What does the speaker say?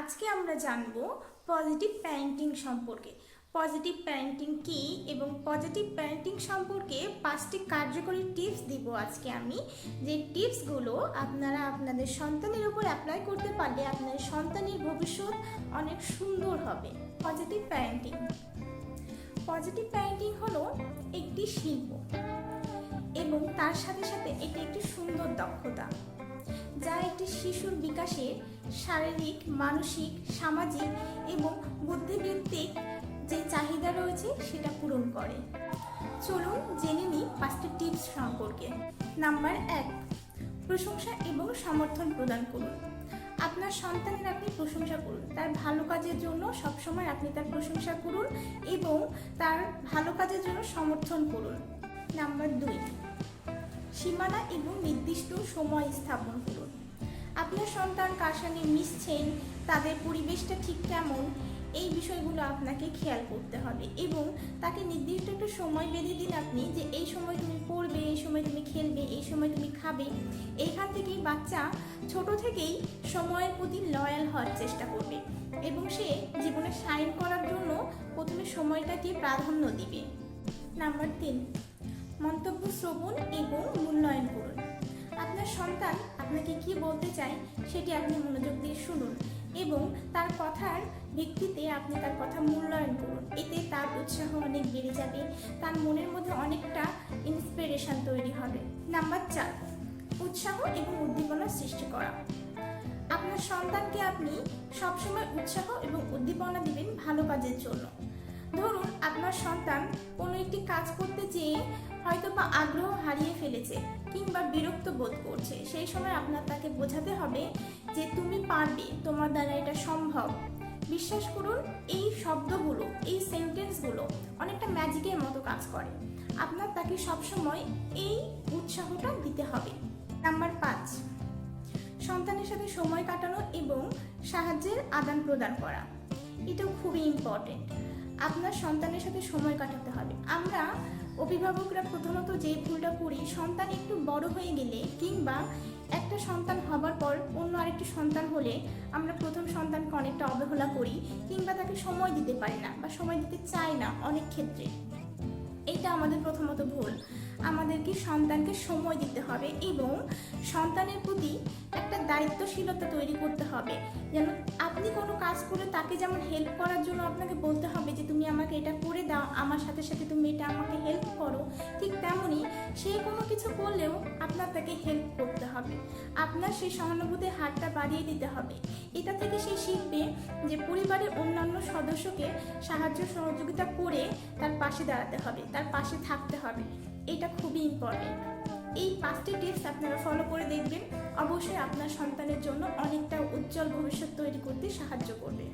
আজকে আমরা জানব পজিটিভ প্যারেন্টিং সম্পর্কে। পজিটিভ প্যারেন্টিং কী এবং পজিটিভ প্যারেন্টিং সম্পর্কে পাঁচটি কার্যকরী টিপস দিব আজকে আমি। যে টিপসগুলো আপনারা আপনাদের সন্তানের উপর অ্যাপ্লাই করতে পারলে আপনাদের সন্তানের ভবিষ্যৎ অনেক সুন্দর হবে। পজিটিভ প্যারেন্টিং পজিটিভ প্যারেন্টিং হলো একটি শিল্প এবং তার সাথে সাথে এটি একটি সুন্দর দক্ষতা। যা একটি শিশুর বিকাশে শারীরিক, মানসিক, সামাজিক এবং বুদ্ধিবৃত্তিক যে চাহিদা রয়েছে সেটা পূরণ করে। চলুন জেনে নিই পাঁচটি টিপস সম্পর্কে। নাম্বার এক, প্রশংসা এবং সমর্থন প্রদান করুন। আপনার সন্তানের আপনি প্রশংসা করুন। তার ভালো কাজের জন্য সবসময় আপনি তার প্রশংসা করুন এবং তার ভালো কাজের জন্য সমর্থন করুন। নাম্বার দুই সীমানা এবং নির্দিষ্ট সময় স্থাপন করুন। আপনার সন্তান কার সঙ্গে মিশছেন, তাদের পরিবেশটা ঠিক কেমন, এই বিষয়গুলো আপনাকে খেয়াল করতে হবে এবং তাকে নির্দিষ্ট একটা সময় বেঁধে দিন আপনি যে এই সময় তুমি পড়বে, এই সময় তুমি খেলবে, এই সময় তুমি খাবে। এইখান থেকেই বাচ্চা ছোট থেকেই সময়ের প্রতি লয়াল হওয়ার চেষ্টা করবে এবং সে জীবনে সাইন করার জন্য প্রথমে সময়টাকে প্রাধান্য দিবে। নাম্বার তিন। মন্তব্য শ্রবণ এবং মূল্যায়ন করুন। আপনার সন্তান আপনাকে কি বলতে চায় সেটি আপনি মনোযোগ দিয়ে শুনুন এবং তার কথার ভিত্তিতে আপনি তার কথা মূল্যায়ন করুন। এতে তার উৎসাহ অনেক বেড়ে যাবে, তার মনের মধ্যে অনেকটা ইন্সপিরেশন তৈরি হবে। নাম্বার চার, উৎসাহ এবং উদ্দীপনা সৃষ্টি করা। আপনার সন্তানকে আপনি সবসময় উৎসাহ এবং উদ্দীপনা দিবেন ভালো কাজের জন্য। ধরুন আপনার সন্তান কোনো একটি কাজ করতে যেয়ে হয়তো বা আগ্রহ হারিয়ে ফেলেছে কিংবা বিরক্ত বোধ করছে, সেই সময় আপনার তাকে বোঝাতে হবে যে তুমি পারবে, তোমার দ্বারা এটা সম্ভব। বিশ্বাস করুন, এই শব্দগুলো, এই সেন্টেন্সগুলো অনেকটা ম্যাজিকের মতো কাজ করে। আপনার তাকে সবসময় এই উৎসাহটা দিতে হবে। নাম্বার পাঁচ, সন্তানের সাথে সময় কাটানো এবং সাহায্যের আদান প্রদান করা। এটাও খুবই ইম্পর্টেন্ট আপনার সন্তানের সাথে সময় কাটাতে হবে। আমরা অভিভাবকরা প্রথমত যে ভুলটা করি, সন্তান একটু বড় হয়ে গেলে কিংবা একটা সন্তান হবার পর অন্য আরেকটি সন্তান হলে আমরা প্রথম সন্তানকে অনেকটা অবহেলা করি কিংবা তাকে সময় দিতে পারি না বা সময় দিতে চাই না অনেক ক্ষেত্রে। এটা আমাদের প্রথমত ভুল। আমাদেরকে সন্তানকে সময় দিতে হবে এবং সন্তানের প্রতি একটা দায়িত্বশীলতা তৈরি করতে হবে। যেন আপনি কোনো করে তাকে যেমন হেল্প করার জন্য আপনাকে বলতে হবে যে তুমি আমাকে এটা করে দাও, আমার সাথে সাথে তুমি এটা আমাকে হেল্প করো, ঠিক তেমনই সে কোনো কিছু করলেও আপনার তাকে হেল্প করতে হবে। আপনার সেই সহানুভূতির হাতটা বাড়িয়ে দিতে হবে। এটা থেকে সে শিখবে যে পরিবারের অন্যান্য সদস্যকে সাহায্য সহযোগিতা করে তার পাশে দাঁড়াতে হবে, তার পাশে থাকতে হবে। এটা খুবই ইম্পর্টেন্ট এই পাঁচটি টিপস আপনারা ফলো করে দেখবেন। অবশ্যই আপনার সন্তানের জন্য অনেকটা উজ্জ্বল ভবিষ্যৎ তৈরি করতে সাহায্য করবে।